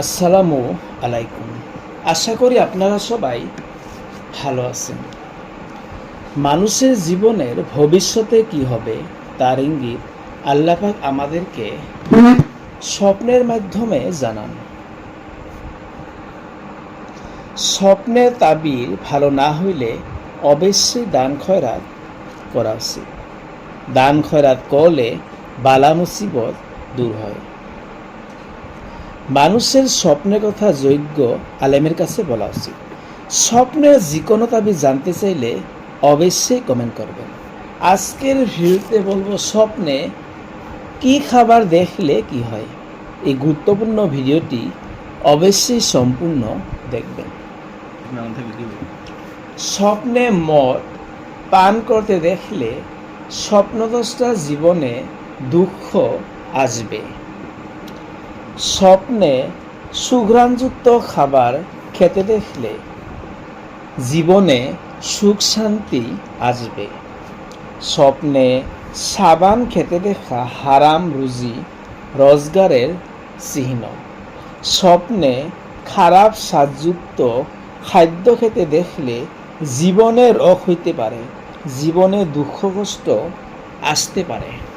আসসালামু আলাইকুম। আশা করি আপনারা সবাই ভালো আছেন। মানুষের জীবনের ভবিষ্যতে কি হবে তার ইঙ্গিত আল্লাপাক আমাদেরকে স্বপ্নের মাধ্যমে জানান। স্বপ্নের তাবির ভালো না হইলে অবশ্যই দান খয়রাত করা উচিত। দান খয়রাত করলে বালা মুসিবত দূর হয়। মানুষের স্বপ্নের কথা যোগ্য আলেমের কাছে বলা উচিত। স্বপ্নের যে কোনো দাবি জানতে চাইলে অবশ্যই কমেন্ট করবেন। আজকের ভিডিওতে বলব স্বপ্নে কি খাবার দেখলে কি হয়? এই গুরুত্বপূর্ণ ভিডিওটি অবশ্যই সম্পূর্ণ দেখবেন। স্বপ্নে মদ পান করতে দেখলে স্বপ্নদোষটা জীবনে দুঃখ আসবে। স্বপ্নে সুঘ্রাণযুক্ত খাবার খেতে দেখলে জীবনে সুখ শান্তি আসবে। স্বপ্নে সাবান খেতে দেখা হারাম রুজি, রোজগারের চিহ্ন। স্বপ্নে খারাপ স্বাদযুক্ত খাদ্য খেতে দেখলে জীবনে রোগ হইতে পারে, জীবনে দুঃখ কষ্ট আসতে পারে।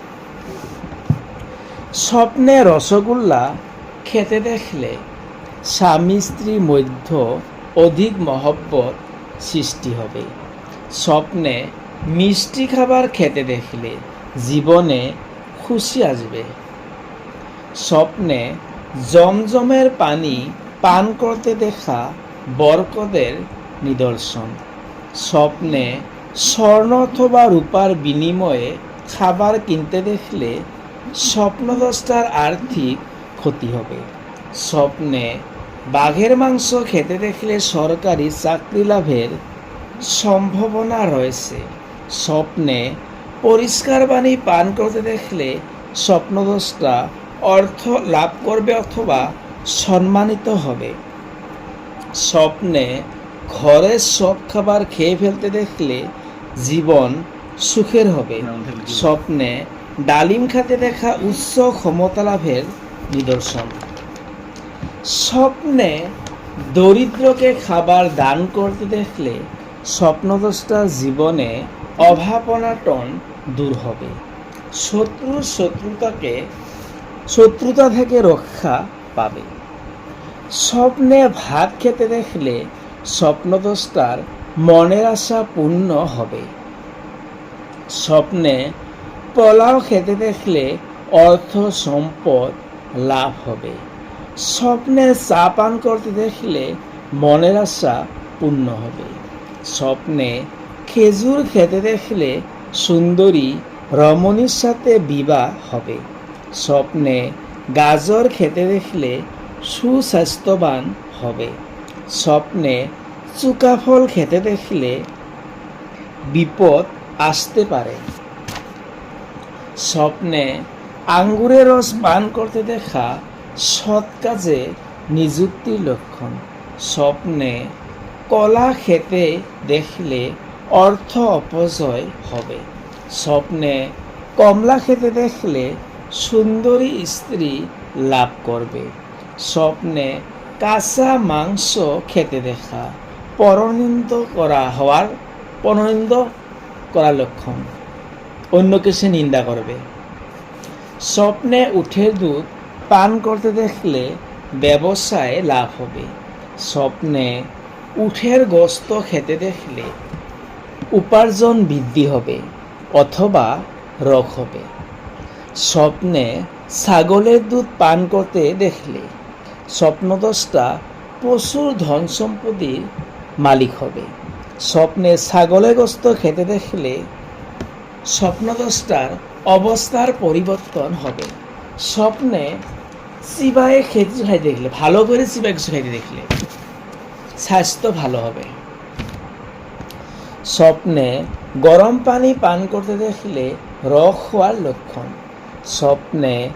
স্বপ্নে রসগোল্লা খেতে দেখলে স্বামী স্ত্রীর মধ্য অধিক মহব্বত সৃষ্টি হবে। স্বপ্নে মিষ্টি খাবার খেতে দেখলে জীবনে খুশি আসবে। স্বপ্নে জমজমের পানি পান করতে দেখা বরকদের নিদর্শন। স্বপ্নে স্বর্ণ অথবা রূপার বিনিময়ে খাবার কিনতে দেখলে স্বপ্নদশটার আর্থিক ক্ষতি হবে। স্বপ্নে বাঘের মাংস খেতে দেখলে সরকারি চাকরি লাভের সম্ভাবনা রয়েছে। স্বপ্নে পরিষ্কার পানি পান করতে দেখলে স্বপ্নদোষটা অর্থ লাভ করবে অথবা সম্মানিত হবে। স্বপ্নে ঘরের সব খাবার খেয়ে ফেলতে দেখলে জীবন সুখের হবে। স্বপ্নে ডালিম খাতে দেখা উচ্চ ক্ষমতা লাভের নিদর্শন। স্বপ্নে দরিদ্রকে খাবার দান করতে দেখলে স্বপ্নদোষটা জীবনে অভাবনাটন দূর হবে। শত্রু শত্রুতাকে, শত্রুতা থেকে রক্ষা পাবে। স্বপ্নে ভাত খেতে দেখলে স্বপ্নদোষটার মনের আশা পূর্ণ হবে। স্বপ্নে পোলাও খেতে দেখলে অর্থ সম্পদ লাভ হবে। স্বপ্নে চা পান করতে দেখলে মনের আশা পূর্ণ হবে। স্বপ্নে খেজুর খেতে দেখলে সুন্দরী রমণীর সাথে বিবাহ হবে। স্বপ্নে গাজর খেতে দেখলে সুস্বাস্থ্যবান হবে। স্বপ্নে চুকা ফল খেতে দেখলে বিপদ আসতে পারে। স্বপ্নে আঙ্গুরের রস পান করতে দেখা সৎ কাজে নিযুক্তির লক্ষণ। স্বপ্নে কলা খেতে দেখলে অর্থ অপচয় হবে। স্বপ্নে কমলা খেতে দেখলে সুন্দরী স্ত্রী লাভ করবে। স্বপ্নে কাঁচা মাংস খেতে দেখা, পরনিন্দ করা হওয়ার, পরনিন্দ করার লক্ষণ। অন্যকে সে নিন্দা করবে। স্বপ্নে উঠের দুধ পান করতে দেখলে ব্যবসায় লাভ হবে। স্বপ্নে উঠের গোস্ত খেতে দেখলে উপার্জন বৃদ্ধি হবে অথবা রোগ হবে। স্বপ্নে ছাগলের দুধ পান করতে দেখলে স্বপ্নদোষটা প্রচুর ধন সম্পত্তির মালিক হবে। স্বপ্নে ছাগলের গোস্ত খেতে দেখলে স্বপ্নদোষটার অবস্থার পরিবর্তন হবে। স্বপ্নে চিবায়ে খেতে খাইতে দেখলে, ভালো করে চিবাই কিছু খাইতে দেখলে স্বাস্থ্য ভালো হবে। স্বপ্নে গরম পানি পান করতে দেখলে রোগ হওয়ার লক্ষণ। স্বপ্নে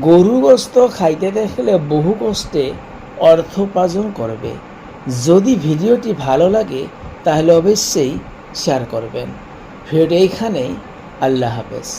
গরু গোস্ত খাইতে দেখলে বহু কষ্টে অর্থ উপার্জন করবে। যদি ভিডিওটি ভালো লাগে, তাহলে অবশ্যই শেয়ার করবেন। ভিডিওটি এইখানেই আল্লাহ হাফেজ।